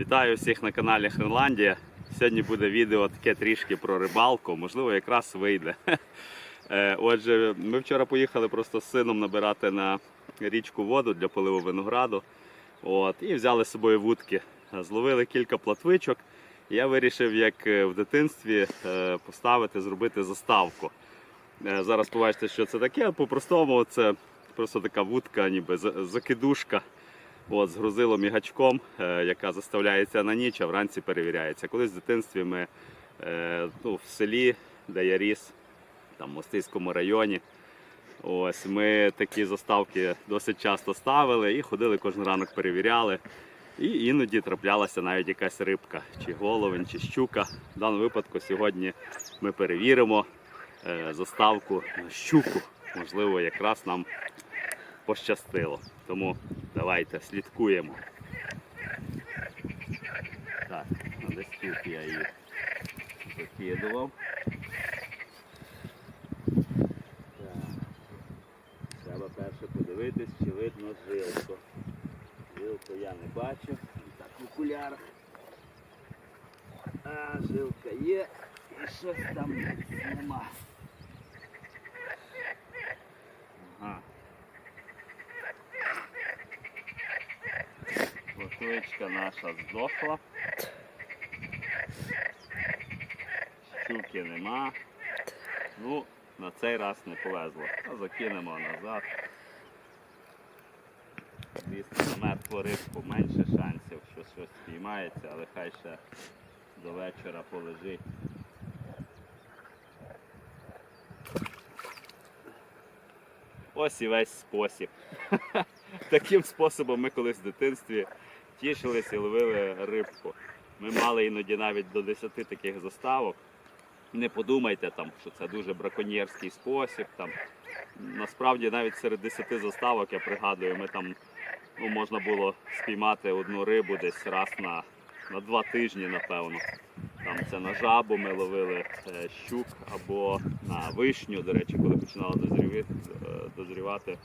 Вітаю всіх на каналі Хренландія. Сьогодні буде відео таке трішки про рибалку, можливо, якраз вийде. Е, Отже, ми вчора поїхали просто з сином набирати на річку воду для поливу винограду. От, і взяли з собою вудки. Зловили кілька платвичок. Я вирішив, як е, в дитинстві, е, поставити, зробити заставку. Зараз побачите, що це таке. По-простому це просто така вудка, ніби закидушка. От, з грузилом і е, яка заставляється на ніч, а вранці перевіряється. Колись в дитинстві ми е, ну, в селі, де я ріс, там в Мостиському районі, ось, ми такі заставки досить часто ставили і ходили кожен ранок перевіряли. І іноді траплялася навіть якась рибка, чи головень, чи щука. В даному випадку сьогодні ми перевіримо е, заставку щуку. Можливо, якраз нам пощастило. Тому давайте слідкуємо. Так, на тут я її закидував. Треба перше подивитись, чи видно жилку. Жилку я не бачу. Так, в окулярах. А, жилка є. І щось там нема. Платвичка наша здохла. Щуки нема. Ну, на цей раз не повезло. А закинемо назад. Звісно, на мертву рибку менше шансів, що щось спіймається, але хай ще до вечора полежить. Ось і весь спосіб. Таким способом ми колись в дитинстві тішилися і ловили рибку. Ми мали іноді навіть до 10 таких заставок. Не подумайте там, що це дуже браконьєрський спосіб. Там. Насправді навіть серед 10 заставок, я пригадую, ми там ну, можна було спіймати одну рибу десь раз на, на два тижні, напевно. Там це на жабу ми ловили е, щук або на вишню, до речі, коли починало дозрівати, дозрівати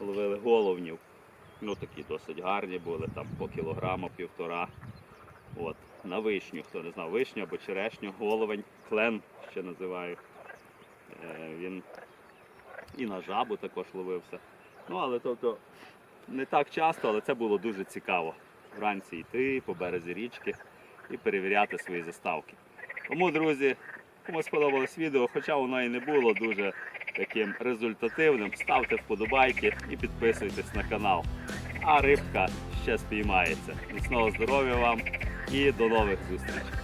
ловили головнів. Ну такі досить гарні були, там по кілограма, півтора. От, на вишню, хто не знав, вишню або черешню, головень, клен ще називають. Е, він і на жабу також ловився. Ну, але тобто не так часто, але це було дуже цікаво. Вранці йти по березі річки і перевіряти свої заставки. Тому, друзі, кому сподобалось відео, хоча воно і не було дуже таким результативним, ставте вподобайки і підписуйтесь на канал. А рибка ще спіймається. Міцного здоров'я вам і до нових зустрічей!